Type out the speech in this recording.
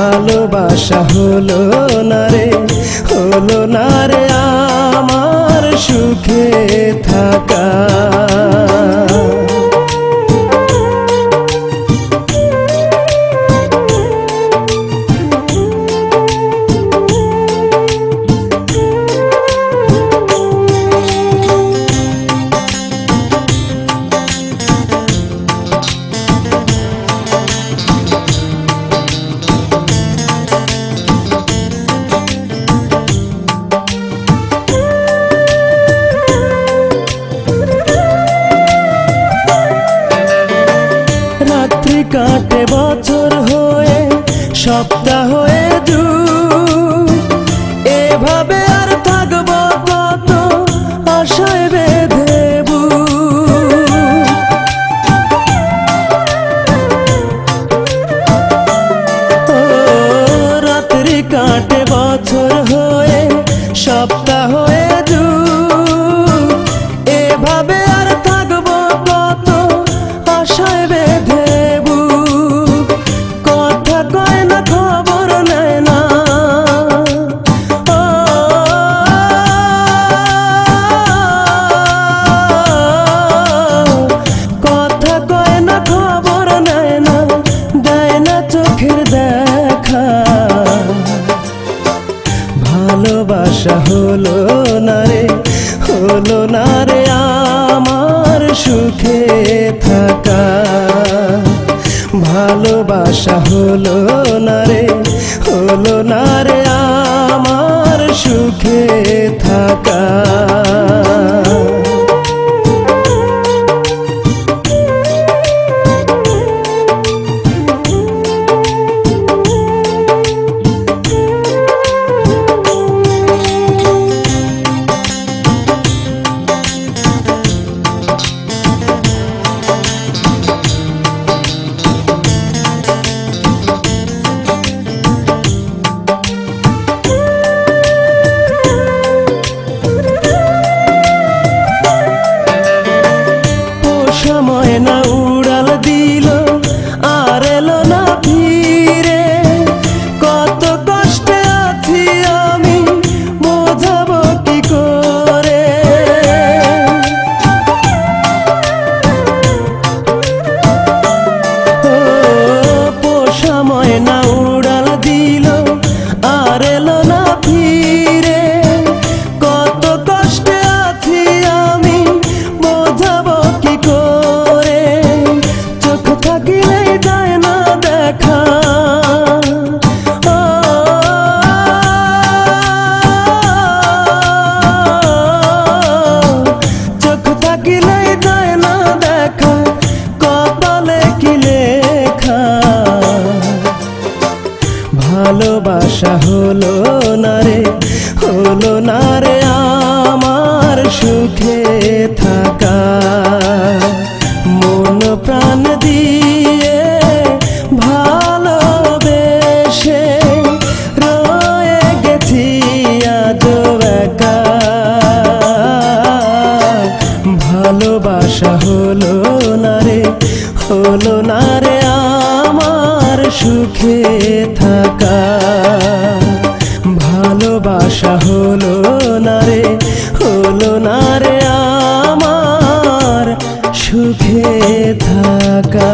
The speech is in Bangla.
ভালোবাসা হলো না রে হলো না রে আমার সুখে থাকা। সপ্তাহ ভালোবাসা হলো না রে, হলো না রে আমার সুখে থাকা। ভালোবাসা হলো না রে, হলো না রে আমার সুখে থাকা। কপালে কি লেখা? ভালোবাসা হলো না রে, হলো না রে আমার সুখে থাকা। মন প্রাণ দিয়ে ভালোবাসা হলো না রে, হলো না রে আমার সুখে থাকা। ভালোবাসা হলো না রে, হলো না রে আমার সুখে থাকা।